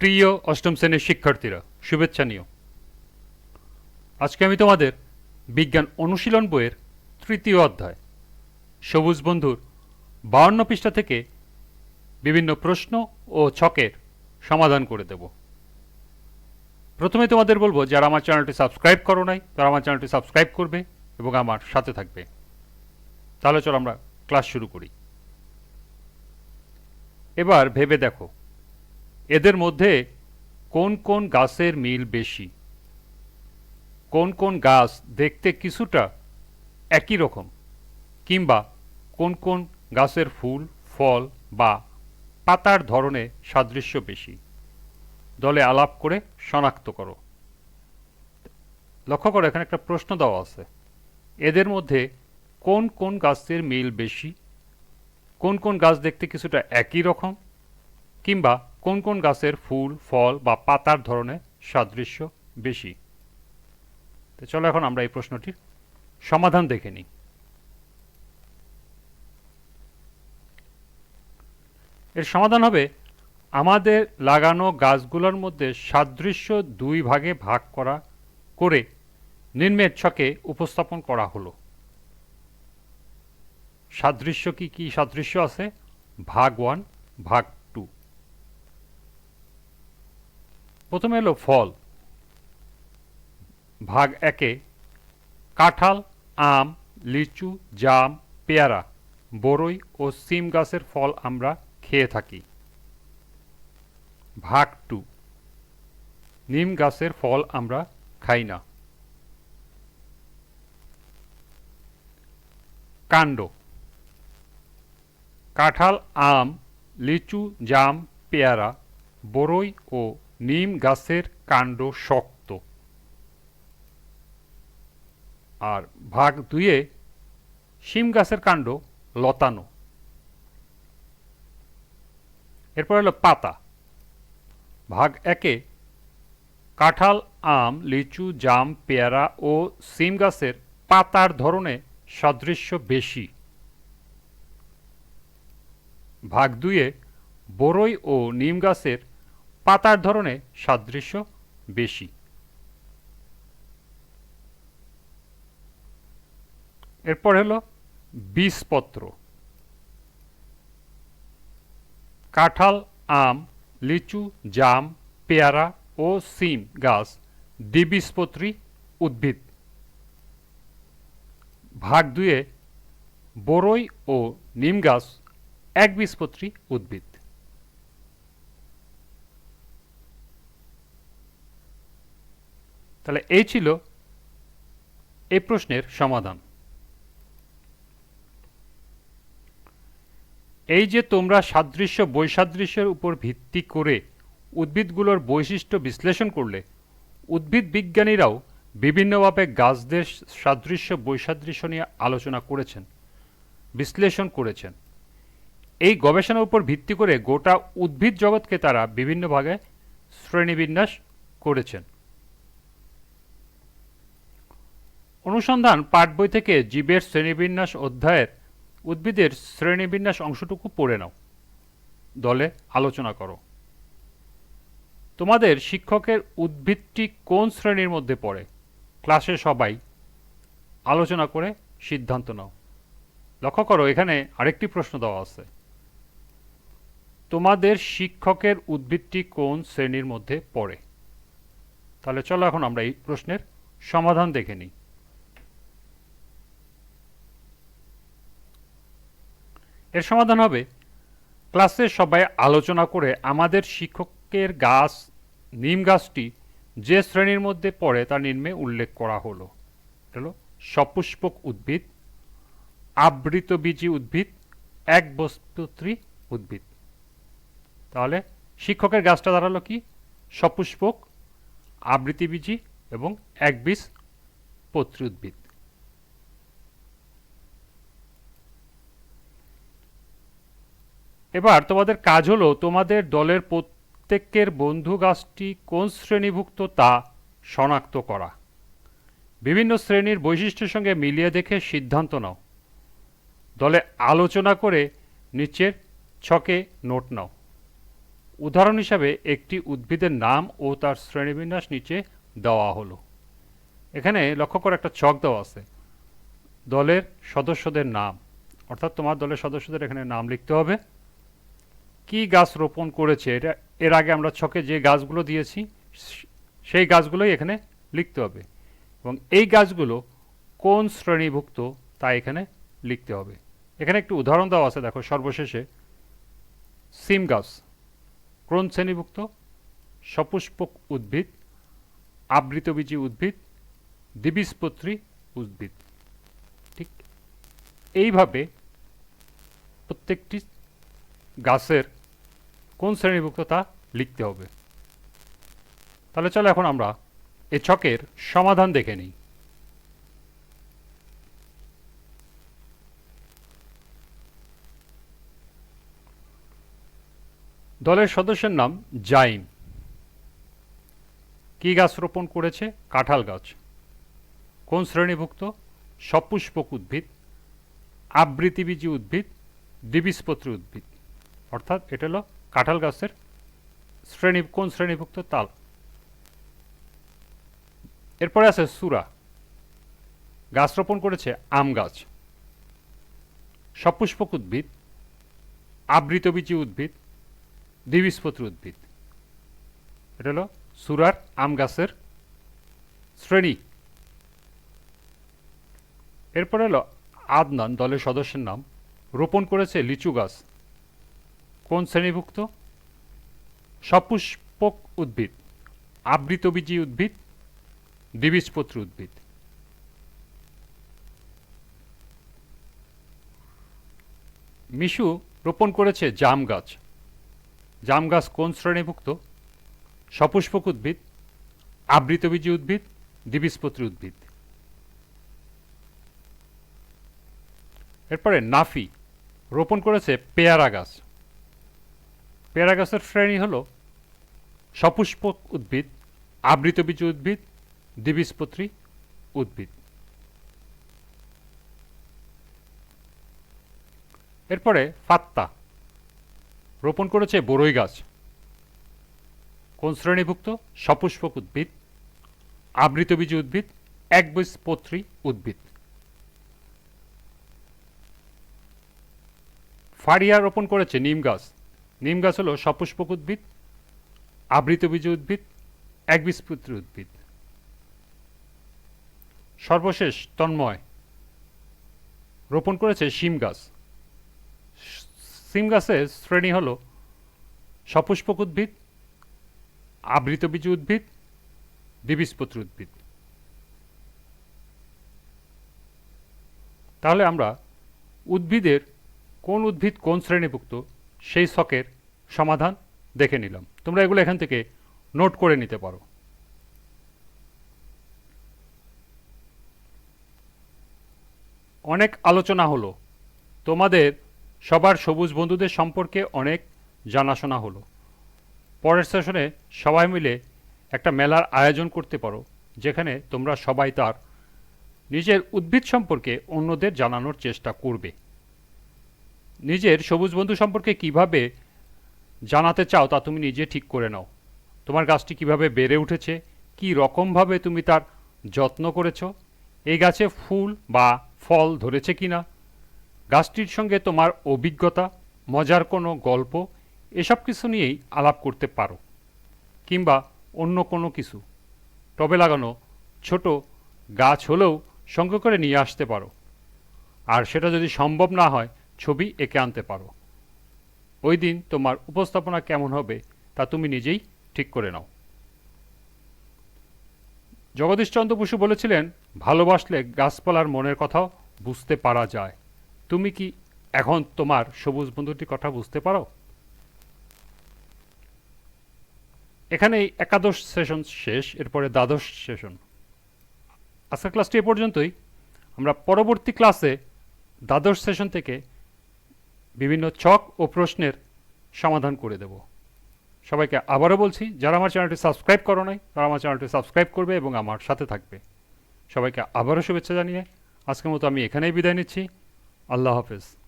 প্রিয় অষ্টম শ্রেণির শিক্ষার্থীরা, শুভেচ্ছা নিও। আজকে আমি তোমাদের বিজ্ঞান অনুশীলন বইয়ের তৃতীয় অধ্যায়, সবুজ বন্ধুর বাউন্ন পৃষ্ঠা থেকে বিভিন্ন প্রশ্ন ও ছকের সমাধান করে দেব। প্রথমে তোমাদের বলব, যারা আমার চ্যানেলটি সাবস্ক্রাইব করো নাই, তারা আমার চ্যানেলটি সাবস্ক্রাইব করবে এবং আমার সাথে থাকবে। তাহলে চলো আমরা ক্লাস শুরু করি। এবার ভেবে দেখো এদের মধ্যে কোন কোন গাছের মিল বেশি? কোন কোন গাছ দেখতে কিছুটা একই রকম? কিংবা কোন কোন গাছের ফুল, ফল বা পাতার ধরনে সাদৃশ্য বেশি? দলে আলাপ করে শনাক্ত করো। লক্ষ্য করো, এখানে একটা প্রশ্ন দেওয়া আছে। এদের মধ্যে কোন কোন গাছের মিল বেশি? কোন কোন গাছ দেখতে কিছুটা একই রকম? কিংবা কোন কোন গাছের ফুল, ফল বা পাতার ধরনের সাদৃশ্য বেশি? তো চলো এখন আমরা এই প্রশ্নটির সমাধান দেখে নিই। এর সমাধান হবে, আমাদের লাগানো গাছগুলোর মধ্যে সাদৃশ্য দুই ভাগে ভাগ করা করে নিম্নের ছকে উপস্থাপন করা হলো। সাদৃশ্য কি কি সাদৃশ্য আছে? ভাগ ওয়ান, ভাগ টু প্রথমে এলো ফল। ভাগ একে। কাঁঠাল, আম, লিচু, জাম, পেয়ারা, বরই ও সিম গাছের ফল আমরা খেয়ে থাকি। ভাগ টু। নিম গাছের ফল আমরা খাই না। কাণ্ড। কাঁঠাল, আম, লিচু, জাম, পেয়ারা, বরই ও নিম গাছের কাণ্ড শক্ত। আর ভাগ দুয়ে শিম গাছের কাণ্ড লতানো। এরপর হলো পাতা। ভাগ একে কাঁঠাল, আম, লিচু, জাম, পেয়ারা ও সিম গাছের পাতার ধরনে সাদৃশ্য বেশি। ভাগ দুয়ে বরই ও নিম গাছের পাতার ধরনে সাদৃশ্য বেশি। এরপর হলো বীজপত্র। কাঁঠাল, আম, লিচু, জাম, পেয়ারা ও সিম গাছ দ্বিবীজপত্রী উদ্ভিদ। ভাগ দুয়ে বরই ও নিম গাছ একবীজপত্রী উদ্ভিদ। তাহলে এই ছিল এই প্রশ্নের সমাধান। এই যে তোমরা সাদৃশ্য, বৈসাদৃশ্যের উপর ভিত্তি করে উদ্ভিদগুলোর বৈশিষ্ট্য বিশ্লেষণ করলে, উদ্ভিদ বিজ্ঞানীরাও বিভিন্নভাবে গাছদের সাদৃশ্য, বৈসাদৃশ্য নিয়ে আলোচনা করেছেন, বিশ্লেষণ করেছেন। এই গবেষণার উপর ভিত্তি করে গোটা উদ্ভিদ জগৎকে তারা বিভিন্ন ভাগে শ্রেণীবিন্যাস করেছেন। অনুসন্ধান পাঠ বই থেকে জীবের শ্রেণীবিন্যাস অধ্যায়ের উদ্ভিদের শ্রেণীবিন্যাস অংশটুকু পড়ে নাও। দলে আলোচনা করো। তোমাদের শিক্ষকের উদ্ভিদটি কোন শ্রেণির মধ্যে পড়ে? ক্লাসে সবাই আলোচনা করে সিদ্ধান্ত নাও। লক্ষ্য করো, এখানে আরেকটি প্রশ্ন দেওয়া আছে। তোমাদের শিক্ষকের উদ্ভিদটি কোন শ্রেণির মধ্যে পড়ে? তাহলে চলো এখন আমরা এই প্রশ্নের সমাধান দেখে নিই। এর সমাধান হবে। ক্লাসে সবাই আলোচনা করে আমাদের শিক্ষকের গাছ, নিম গাছটি যে শ্রেণির মধ্যে পড়ে তা নিম্নে উল্লেখ করা হলো। হলো সপুষ্পক উদ্ভিদ আবৃতবীজী উদ্ভিদ, এক বস্তুত্রী উদ্ভিদ। তাহলে শিক্ষকের গাছটা দাঁড়াল কি? সপুষ্পক আবৃতিবীজী এবং একবীজ পত্রী উদ্ভিদ। এবার তোমাদের কাজ হলো তোমাদের দলের প্রত্যেকের বন্ধু গাছটি কোন শ্রেণীভুক্ত তা শনাক্ত করা। বিভিন্ন শ্রেণির বৈশিষ্ট্যের সঙ্গে মিলিয়ে দেখে সিদ্ধান্ত নাও। দলে আলোচনা করে নিচের ছকে নোট নাও। উদাহরণ হিসাবে একটি উদ্ভিদের নাম ও তার শ্রেণীবিন্যাস নিচে দেওয়া হলো। এখানে লক্ষ্য করে একটা ছক দেওয়া আছে। দলের সদস্যদের নাম, অর্থাৎ তোমার দলের সদস্যদের এখানে নাম লিখতে হবে। কি গাছ রোপণ করেছে? এটা, এর আগে আমরা ছকে যে গাছগুলো দিয়েছি, সেই গাছগুলোই এখানে লিখতে হবে। এবং এই গাছগুলো কোন শ্রেণীভুক্ত তা এখানে লিখতে হবে। এখানে একটু উদাহরণ দেওয়া আছে, দেখো সর্বশেষে। সিম গাছ, কোন শ্রেণীভুক্ত? সপুষ্পক উদ্ভিদ, আবৃতবীজী উদ্ভিদ, দ্বিবীজপত্রী উদ্ভিদ। ঠিক এইভাবে প্রত্যেকটি গাছের কোন শ্রেণীভুক্ত তা লিখতে হবে। তাহলে চলো এখন আমরা এ ছকের সমাধান দেখে নিই। দলের সদস্যের নাম জাইম। কি গাছ রোপণ করেছে? কাঁঠাল গাছ। কোন শ্রেণীভুক্ত? সপুষ্পক উদ্ভিদ আবৃতিবীজী উদ্ভিদ, দ্বিবীজপত্রী উদ্ভিদ। অর্থাৎ এটা হলো কাঁঠাল গাছের শ্রেণি, কোন শ্রেণীভুক্ত? তাল। এরপরে আছে সুরা। গাছ রোপণ করেছে আম গাছ, সপুষ্পক উদ্ভিদ আবৃতবীজী উদ্ভিদ, দ্বিবীজপত্রী উদ্ভিদ। এটা হলো সুরার আম গাছের শ্রেণি। এরপরে হলো আদনান, দলের সদস্যের নাম। রোপণ করেছে লিচু গাছ। শ্রেণীভুক্ত? সপুষ্পক উদ্ভিদ আবৃতবীজী উদ্ভিদ, দ্বিবীজপত্রী উদ্ভিদ। মিশু রোপণ করেছে জাম গাছ। জাম গাছ কোন শ্রেণীভুক্ত? সপুষ্পক উদ্ভিদ আবৃতবীজী উদ্ভিদ, দ্বিবীজপত্রী উদ্ভিদ। এরপরে নাফি রোপণ করেছে পেয়ারা গাছ। পেয়ারা গাছের শ্রেণি হল সপুষ্পক উদ্ভিদ আবৃতবীজী উদ্ভিদ, দ্বিবীজপত্রী উদ্ভিদ। এরপরে ফাত্তা, রোপণ করেছে বরই গাছ। কোন শ্রেণীভুক্ত? সপুষ্পক উদ্ভিদ আবৃতবীজী উদ্ভিদ, একবীজপত্রী উদ্ভিদ। ফাড়িয়া রোপণ করেছে নিম গাছ। নিম গাছ হলো সপুষ্পক উদ্ভিদ আবৃতবীজী উদ্ভিদ, একবীজপত্রী উদ্ভিদ। সর্বশেষ তন্ময়, রোপণ করেছে শিম গাছ। সিম গাছের শ্রেণি হল সপুষ্পক উদ্ভিদ আবৃতবীজী উদ্ভিদ, দ্বিবীজপত্রী উদ্ভিদ। তাহলে আমরা উদ্ভিদের কোন উদ্ভিদ কোন শ্রেণীভুক্ত সেই ছকের সমাধান দেখে নিলাম। তোমরা এগুলো এখান থেকে নোট করে নিতে পারো। অনেক আলোচনা হলো। তোমাদের সবার সবুজ বন্ধুদের সম্পর্কে অনেক জানাশোনা হলো। পরের সেশনে সবাই মিলে একটা মেলার আয়োজন করতে পারো, যেখানে তোমরা সবাই তার নিজের উদ্ভিদ সম্পর্কে অন্যদের জানানোর চেষ্টা করবে। নিজের সবুজ বন্ধু সম্পর্কে কীভাবে জানাতে চাও তা তুমি নিজে ঠিক করে নাও। তোমার গাছটি কীভাবে বেড়ে উঠেছে? কি রকমভাবে তুমি তার যত্ন করেছ? এই গাছে ফুল বা ফল ধরেছে কিনা? গাছটির সঙ্গে তোমার অভিজ্ঞতা, মজার কোনো গল্প, এসব কিছু নিয়েই আলাপ করতে পারো, কিংবা অন্য কোনো কিছু। টবে লাগানো ছোট গাছ হলেও সঙ্গে করে নিয়ে আসতে পারো। আর সেটা যদি সম্ভব না হয় ছবি এঁকে আনতে পারো। ওই দিন তোমার উপস্থাপনা কেমন হবে তা তুমি নিজেই ঠিক করে নাও। জগদীশচন্দ্র বসু বলেছিলেন, ভালোবাসলে গাছপালার মনের কথাও বুঝতে পারা যায়। তুমি কি এখন তোমার সবুজ বন্ধুটির কথা বুঝতে পারো? এখানে একাদশ সেশন শেষ, এরপরে দ্বাদশ সেশন। আজকের ক্লাসটি এ পর্যন্তই। আমরা পরবর্তী ক্লাসে দ্বাদশ সেশন থেকে বিভিন্ন ছক ও প্রশ্নের সমাধান করে দেব। সবাইকে আবারও বলছি, যারা আমার চ্যানেলটি সাবস্ক্রাইব করো নাই, তারা আমার চ্যানেলটি সাবস্ক্রাইব করবে এবং আমার সাথে থাকবে। সবাইকে আবারও শুভেচ্ছা জানিয়ে আজকের মতো আমি এখানেই বিদায় নিচ্ছি। আল্লাহ হাফেজ।